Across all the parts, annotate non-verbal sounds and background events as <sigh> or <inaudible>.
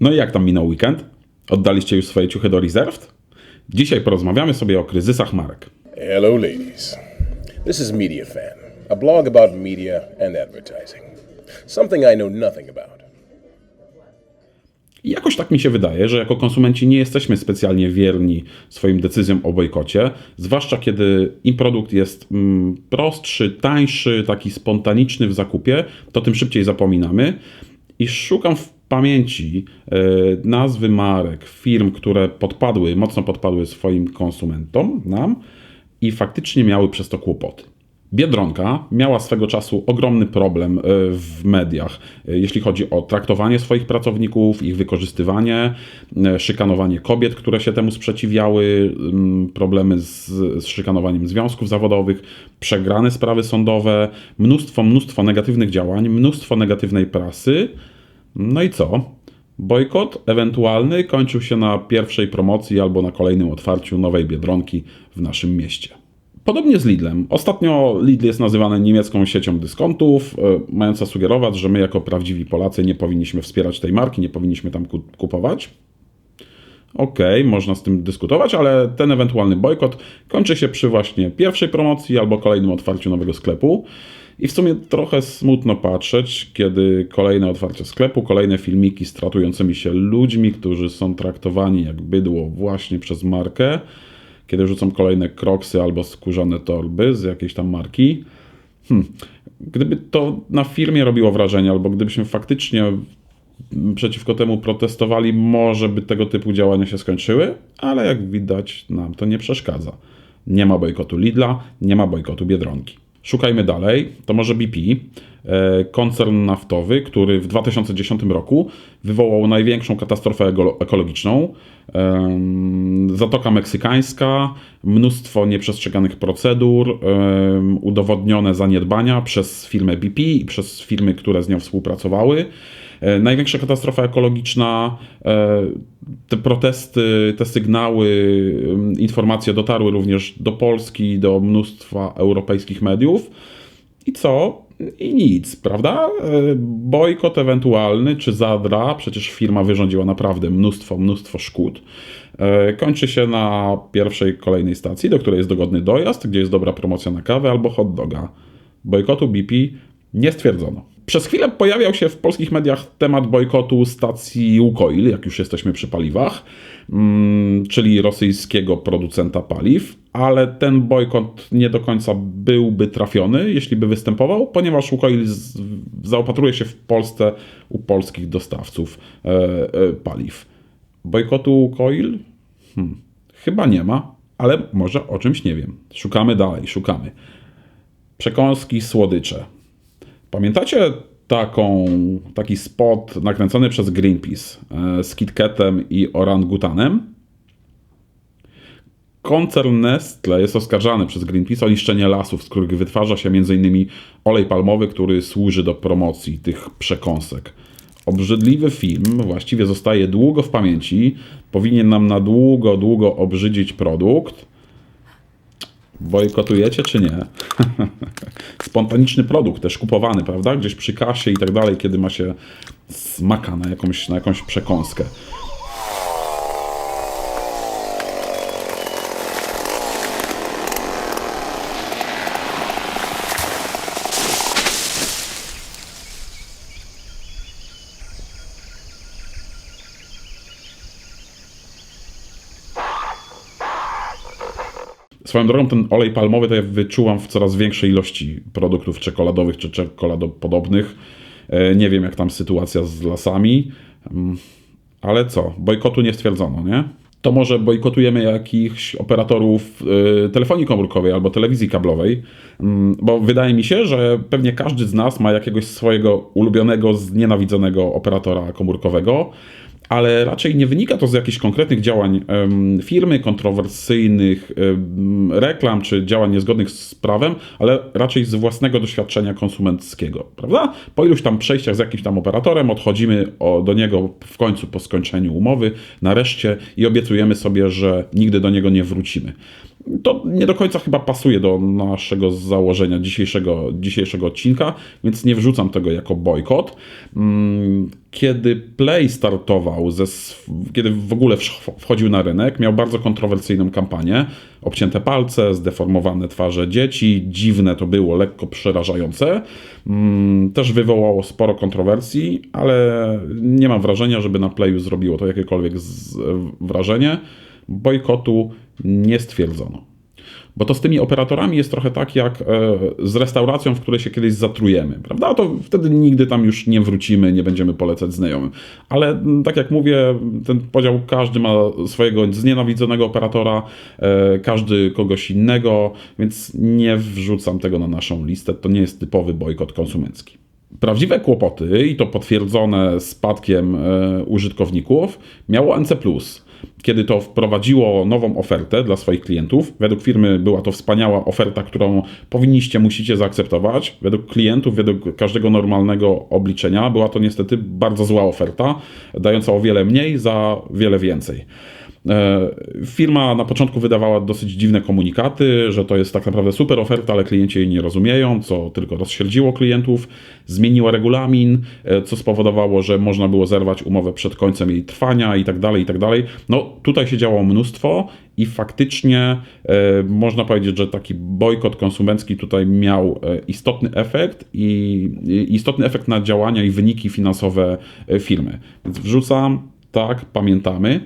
No i jak tam minął weekend? Oddaliście już swoje ciuchy do Reserved? Dzisiaj porozmawiamy sobie o kryzysach marek. Hello, ladies. This is Media Fan, a blog about media and advertising. Something I know nothing about. I jakoś tak mi się wydaje, że jako konsumenci nie jesteśmy specjalnie wierni swoim decyzjom o bojkocie, zwłaszcza kiedy im produkt jest mm, prostszy, tańszy, taki spontaniczny w zakupie, to tym szybciej zapominamy. I szukam w pamięci e, nazwy marek, firm, które podpadły, mocno podpadły swoim konsumentom, nam i faktycznie miały przez to kłopoty. Biedronka miała swego czasu ogromny problem e, w mediach, e, jeśli chodzi o traktowanie swoich pracowników, ich wykorzystywanie, szykanowanie kobiet, które się temu sprzeciwiały, problemy z, z szykanowaniem związków zawodowych, przegrane sprawy sądowe, mnóstwo, mnóstwo negatywnych działań, mnóstwo negatywnej prasy. No i co? Bojkot ewentualny kończył się na pierwszej promocji albo na kolejnym otwarciu nowej biedronki w naszym mieście. Podobnie z Lidlem. Ostatnio Lidl jest nazywany niemiecką siecią dyskontów, e, mająca sugerować, że my jako prawdziwi Polacy nie powinniśmy wspierać tej marki, nie powinniśmy tam ku- kupować. Okej, można z tym dyskutować, ale ten ewentualny bojkot kończy się przy właśnie pierwszej promocji albo kolejnym otwarciu nowego sklepu. I w sumie trochę smutno patrzeć, kiedy kolejne otwarcie sklepu, kolejne filmiki z tratującymi się ludźmi, którzy są traktowani jak bydło właśnie przez markę, kiedy rzucą kolejne kroksy albo skórzane torby z jakiejś tam marki. Hmm. Gdyby to na firmie robiło wrażenie, albo gdybyśmy faktycznie przeciwko temu protestowali, może by tego typu działania się skończyły, ale jak widać, nam to nie przeszkadza. Nie ma bojkotu Lidla, nie ma bojkotu Biedronki. Szukajmy dalej. To może BP, e, koncern naftowy, który w 2010 roku wywołał największą katastrofę ekologiczną. Zatoka Meksykańska, mnóstwo nieprzestrzeganych procedur, udowodnione zaniedbania przez firmę BP i przez firmy, które z nią współpracowały. E, Największa katastrofa ekologiczna, e, te protesty, te sygnały, informacje dotarły również do Polski, do mnóstwa europejskich mediów. I co? I nic, prawda? E, Bojkot ewentualny czy zadra, przecież firma wyrządziła naprawdę mnóstwo, mnóstwo szkód. Kończy się na pierwszej kolejnej stacji, do której jest dogodny dojazd, gdzie jest dobra promocja na kawę albo hot doga. Bojkotu BP nie stwierdzono. Przez chwilę pojawiał się w polskich mediach temat bojkotu stacji Łukoil, jak już jesteśmy przy paliwach, mm, czyli rosyjskiego producenta paliw, ale ten bojkot nie do końca byłby trafiony, jeśli by występował, ponieważ Łukoil zaopatruje się w Polsce u polskich dostawców e, e, paliw. Bojkotu Łukoil? Hmm, chyba nie ma, ale może o czymś nie wiem. Szukamy dalej, szukamy. Przekąski, słodycze. Pamiętacie taką, taki spot nakręcony przez Greenpeace e, z KitKatem i orangutanem? Koncern Nestle jest oskarżany przez Greenpeace o niszczenie lasów, z których wytwarza się m.in. olej palmowy, który służy do promocji tych przekąsek. Obrzydliwy film właściwie zostaje długo w pamięci, powinien nam na długo, długo obrzydzić produkt. Bojkotujecie czy nie? <laughs> Spontaniczny produkt, też kupowany, prawda? Gdzieś przy kasie i tak dalej, kiedy ma się smaka na jakąś, na jakąś przekąskę. Swoją drogą ten olej palmowy to ja wyczułam w coraz większej ilości produktów czekoladowych czy czekoladopodobnych. E, Nie wiem jak tam sytuacja z lasami, Mm, ale co, bojkotu nie stwierdzono, nie? To może bojkotujemy jakichś operatorów y, telefonii komórkowej albo telewizji kablowej, Mm, bo wydaje mi się, że pewnie każdy z nas ma jakiegoś swojego ulubionego, znienawidzonego operatora komórkowego, ale raczej nie wynika to z jakichś konkretnych działań firmy, kontrowersyjnych reklam czy działań niezgodnych z prawem, ale raczej z własnego doświadczenia konsumenckiego, prawda? Po iluś tam przejściach z jakimś tam operatorem odchodzimy do niego w końcu po skończeniu umowy, nareszcie i obiecujemy sobie, że nigdy do niego nie wrócimy. To nie do końca chyba pasuje do naszego założenia dzisiejszego, dzisiejszego odcinka, więc nie wrzucam tego jako bojkot. Mm, kiedy Play startował, ze, kiedy w ogóle wchodził na rynek, miał bardzo kontrowersyjną kampanię. Obcięte palce, zdeformowane twarze dzieci, dziwne to było, lekko przerażające. Mm, Też wywołało sporo kontrowersji, ale nie mam wrażenia, żeby na Playu zrobiło to jakiekolwiek wrażenie. Bojkotu nie stwierdzono. Bo to z tymi operatorami jest trochę tak jak e, z restauracją, w której się kiedyś zatrujemy, prawda? To wtedy nigdy tam już nie wrócimy, nie będziemy polecać znajomym. Ale tak jak mówię, ten podział każdy ma swojego znienawidzonego operatora, e, każdy kogoś innego, więc nie wrzucam tego na naszą listę. To nie jest typowy bojkot konsumencki. Prawdziwe kłopoty, i to potwierdzone spadkiem e, użytkowników, miało NC kiedy to wprowadziło nową ofertę dla swoich klientów. Według firmy była to wspaniała oferta, którą powinniście, musicie zaakceptować. Według klientów, według każdego normalnego obliczenia, była to niestety bardzo zła oferta, dająca o wiele mniej za wiele więcej. E, Firma na początku wydawała dosyć dziwne komunikaty, że to jest tak naprawdę super oferta, ale klienci jej nie rozumieją, co tylko rozsierdziło klientów. Zmieniła regulamin, e, co spowodowało, że można było zerwać umowę przed końcem jej trwania i tak dalej, i tak dalej. No tutaj się działo mnóstwo i faktycznie e, można powiedzieć, że taki bojkot konsumencki tutaj miał istotny efekt i istotny efekt na działania i wyniki finansowe firmy. Więc wrzucam, tak, pamiętamy.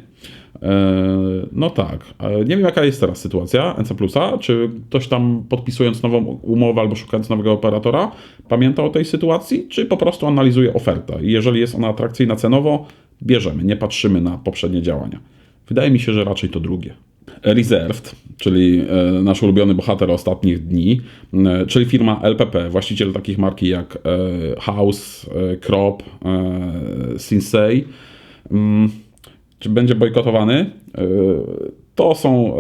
E, No tak. Nie wiem, jaka jest teraz sytuacja NC Plusa. Czy ktoś tam podpisując nową umowę albo szukając nowego operatora pamięta o tej sytuacji, czy po prostu analizuje ofertę? I jeżeli jest ona atrakcyjna cenowo, bierzemy, nie patrzymy na poprzednie działania. Wydaje mi się, że raczej to drugie. Reserved, czyli e, nasz ulubiony bohater ostatnich dni, e, czyli firma LPP, właściciel takich marki jak House, Crop, Sinsei. Mm, czy będzie bojkotowany? E, To są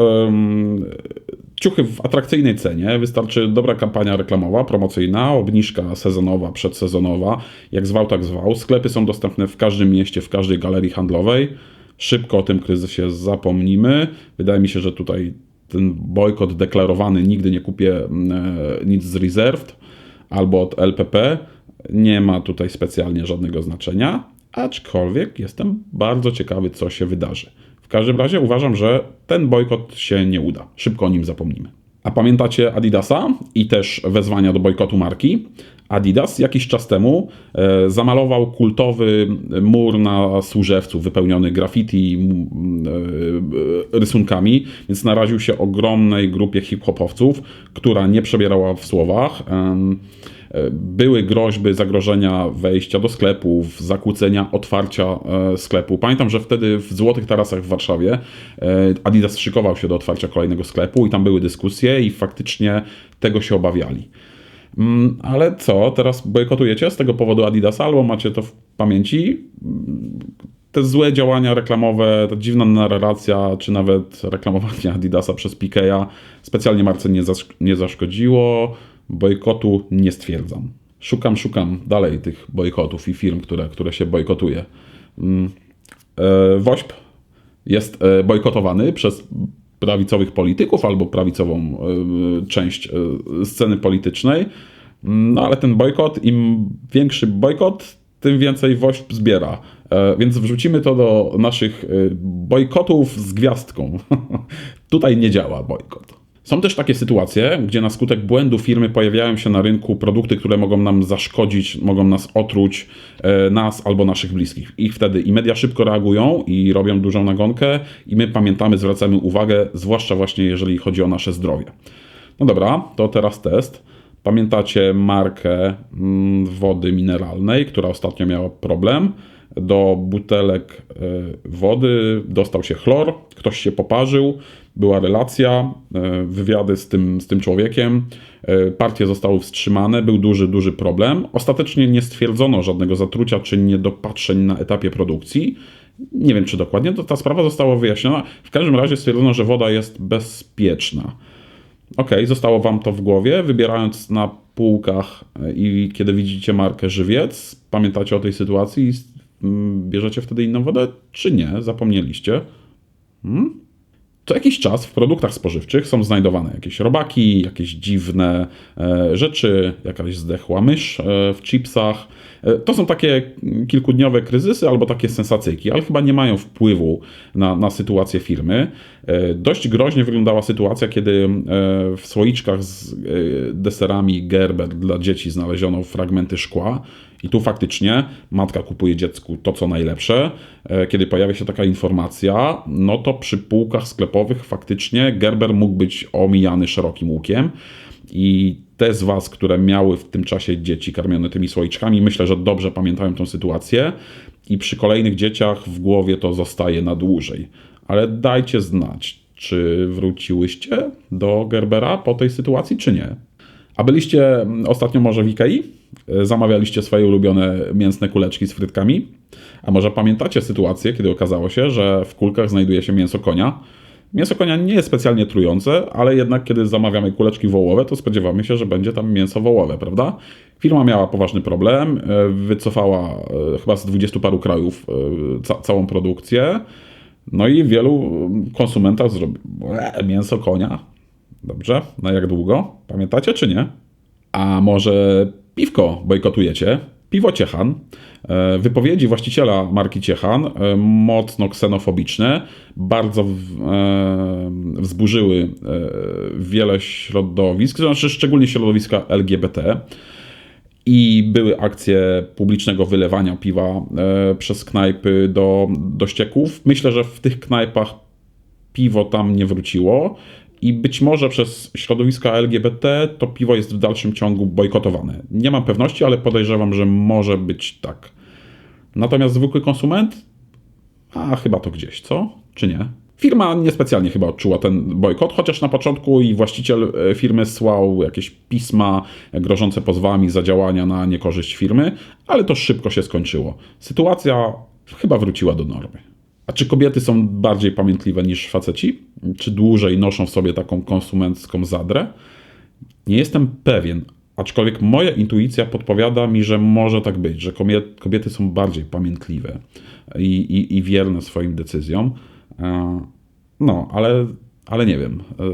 ciuchy w atrakcyjnej cenie. Wystarczy dobra kampania reklamowa, promocyjna, obniżka sezonowa, przedsezonowa. Jak zwał, tak zwał. Sklepy są dostępne w każdym mieście, w każdej galerii handlowej. Szybko o tym kryzysie zapomnimy. Wydaje mi się, że tutaj ten bojkot deklarowany, nigdy nie kupię e, nic z Reserved albo od LPP, nie ma tutaj specjalnie żadnego znaczenia, aczkolwiek jestem bardzo ciekawy, co się wydarzy. W każdym razie uważam, że ten bojkot się nie uda. Szybko o nim zapomnimy. A pamiętacie Adidasa i też wezwania do bojkotu marki? Adidas jakiś czas temu e, zamalował kultowy mur na Służewcu, wypełniony graffiti, e, rysunkami, więc naraził się ogromnej grupie hip-hopowców, która nie przebierała w słowach. E, były groźby zagrożenia wejścia do sklepów, zakłócenia otwarcia sklepu. Pamiętam, że wtedy w Złotych Tarasach w Warszawie Adidas szykował się do otwarcia kolejnego sklepu i tam były dyskusje i faktycznie tego się obawiali. Mm, Ale co, teraz bojkotujecie z tego powodu Adidasa albo macie to w pamięci? Mm, Te złe działania reklamowe, ta dziwna narracja, czy nawet reklamowanie Adidasa przez Pikeya specjalnie marce nie, zasz- nie zaszkodziło. Bojkotu nie stwierdzam. Szukam, szukam dalej tych bojkotów i firm, które, które się bojkotuje. Mm, e, WOŚP jest e, bojkotowany przez prawicowych polityków albo prawicową e, część e, sceny politycznej. No ale ten bojkot, im większy bojkot, tym więcej WOŚP zbiera. E, Więc wrzucimy to do naszych bojkotów z gwiazdką. <laughs> Tutaj nie działa bojkot. Są też takie sytuacje, gdzie na skutek błędu firmy pojawiają się na rynku produkty, które mogą nam zaszkodzić, mogą nas otruć, e, nas albo naszych bliskich. I wtedy i media szybko reagują i robią dużą nagonkę, i my pamiętamy, zwracamy uwagę, zwłaszcza właśnie jeżeli chodzi o nasze zdrowie. No dobra, to teraz test. Pamiętacie markę mm, wody mineralnej, która ostatnio miała problem? Do butelek e, wody dostał się chlor, ktoś się poparzył, była relacja, e, wywiady z tym, z tym człowiekiem, e, partie zostały wstrzymane, był duży, duży problem. Ostatecznie nie stwierdzono żadnego zatrucia czy niedopatrzeń na etapie produkcji. Nie wiem, czy dokładnie to ta sprawa została wyjaśniona. W każdym razie stwierdzono, że woda jest bezpieczna. Ok, zostało Wam to w głowie, wybierając na półkach i kiedy widzicie markę żywiec, pamiętacie o tej sytuacji bierzecie wtedy inną wodę, czy nie? Zapomnieliście? Hmm? Co jakiś czas w produktach spożywczych są znajdowane jakieś robaki, jakieś dziwne e, rzeczy, jakaś zdechła mysz e, w chipsach. E, to są takie kilkudniowe kryzysy albo takie sensacyjki, ale chyba nie mają wpływu na, na sytuację firmy. E, dość groźnie wyglądała sytuacja, kiedy e, w słoiczkach z e, deserami Gerber dla dzieci znaleziono fragmenty szkła. I tu faktycznie matka kupuje dziecku to, co najlepsze. E, Kiedy pojawia się taka informacja, no to przy półkach sklepowych faktycznie Gerber mógł być omijany szerokim łukiem. I te z Was, które miały w tym czasie dzieci karmione tymi słoiczkami, myślę, że dobrze pamiętają tę sytuację i przy kolejnych dzieciach w głowie to zostaje na dłużej. Ale dajcie znać, czy wróciłyście do Gerbera po tej sytuacji, czy nie. A byliście mm, ostatnio może w Ikei? E, Zamawialiście swoje ulubione mięsne kuleczki z frytkami? A może pamiętacie sytuację, kiedy okazało się, że w kulkach znajduje się mięso konia? Mięso konia nie jest specjalnie trujące, ale jednak kiedy zamawiamy kuleczki wołowe, to spodziewamy się, że będzie tam mięso wołowe, prawda? Firma miała poważny problem, e, wycofała e, chyba z dwudziestu paru krajów ca- całą produkcję, no i wielu konsumentach zrobiło "Eee, mięso konia. Dobrze, na jak długo? Pamiętacie czy nie? A może piwko bojkotujecie? Piwo Ciechan. E, Wypowiedzi właściciela marki Ciechan, e, mocno ksenofobiczne, bardzo e, wzburzyły wiele środowisk, znaczy szczególnie środowiska LGBT. I były akcje publicznego wylewania piwa przez knajpy do, do ścieków. Myślę, że w tych knajpach piwo tam nie wróciło i być może przez środowiska LGBT to piwo jest w dalszym ciągu bojkotowane. Nie mam pewności, ale podejrzewam, że może być tak. Natomiast zwykły konsument? A chyba to gdzieś, co? Czy nie? Firma niespecjalnie chyba odczuła ten bojkot, chociaż na początku i właściciel e, firmy słał jakieś pisma grożące pozwami za działania na niekorzyść firmy, ale to szybko się skończyło. Sytuacja chyba wróciła do normy. A czy kobiety są bardziej pamiętliwe niż faceci? Czy dłużej noszą w sobie taką konsumencką zadrę? Nie jestem pewien, aczkolwiek moja intuicja podpowiada mi, że może tak być, że kobiety są bardziej pamiętliwe i, i, i wierne swoim decyzjom. E, No, ale, ale nie wiem. E,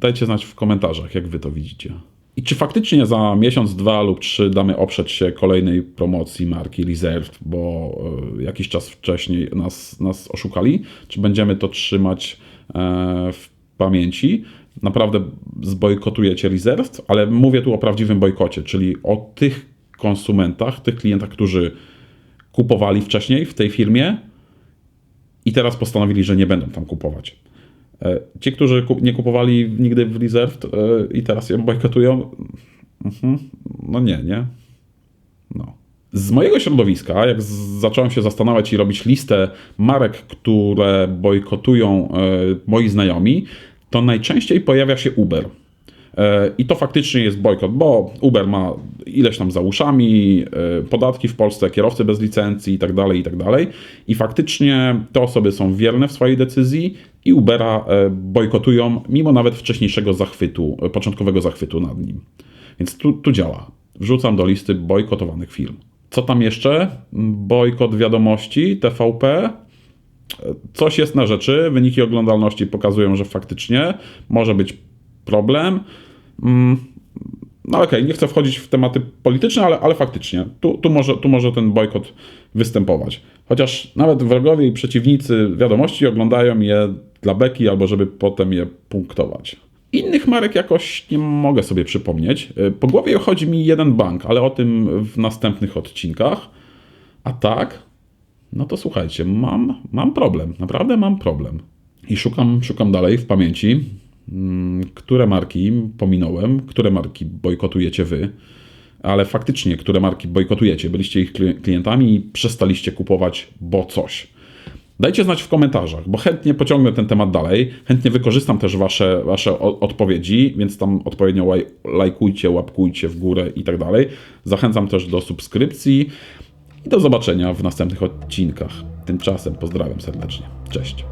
Dajcie znać w komentarzach, jak wy to widzicie. I czy faktycznie za miesiąc, dwa lub trzy damy oprzeć się kolejnej promocji marki Reserved, bo e, jakiś czas wcześniej nas, nas oszukali? Czy będziemy to trzymać e, w pamięci? Naprawdę zbojkotujecie Reserved, ale mówię tu o prawdziwym bojkocie, czyli o tych konsumentach, tych klientach, którzy kupowali wcześniej w tej firmie i teraz postanowili, że nie będą tam kupować. E, Ci, którzy nie kupowali nigdy w Reserved e, i teraz ją bojkotują, mhm, no nie, nie. No. Z mojego środowiska, jak zacząłem się zastanawiać i robić listę marek, które bojkotują e, moi znajomi, to najczęściej pojawia się Uber. E, I to faktycznie jest bojkot, bo Uber ma ileś tam za uszami, e, podatki w Polsce, kierowcy bez licencji i tak dalej, i tak. I faktycznie te osoby są wierne w swojej decyzji i Ubera e, bojkotują, mimo nawet wcześniejszego zachwytu, początkowego zachwytu nad nim. Więc tu, tu działa. Wrzucam do listy bojkotowanych firm. Co tam jeszcze? Bojkot wiadomości, TVP. Coś jest na rzeczy. Wyniki oglądalności pokazują, że faktycznie może być problem. Mm, No okej, nie chcę wchodzić w tematy polityczne, ale, ale faktycznie tu, tu, może, tu może ten bojkot występować. Chociaż nawet wrogowie i przeciwnicy wiadomości oglądają je dla beki albo żeby potem je punktować. Innych marek jakoś nie mogę sobie przypomnieć. Po głowie chodzi mi jeden bank, ale o tym w następnych odcinkach. A tak, no to słuchajcie, mam, mam problem, naprawdę mam problem. I szukam, szukam dalej w pamięci, które marki pominąłem, które marki bojkotujecie wy, ale faktycznie, które marki bojkotujecie. Byliście ich kli- klientami i przestaliście kupować, bo coś. Dajcie znać w komentarzach, bo chętnie pociągnę ten temat dalej. Chętnie wykorzystam też wasze, wasze odpowiedzi, więc tam odpowiednio lajkujcie, łapkujcie w górę i tak dalej. Zachęcam też do subskrypcji i do zobaczenia w następnych odcinkach. Tymczasem pozdrawiam serdecznie. Cześć.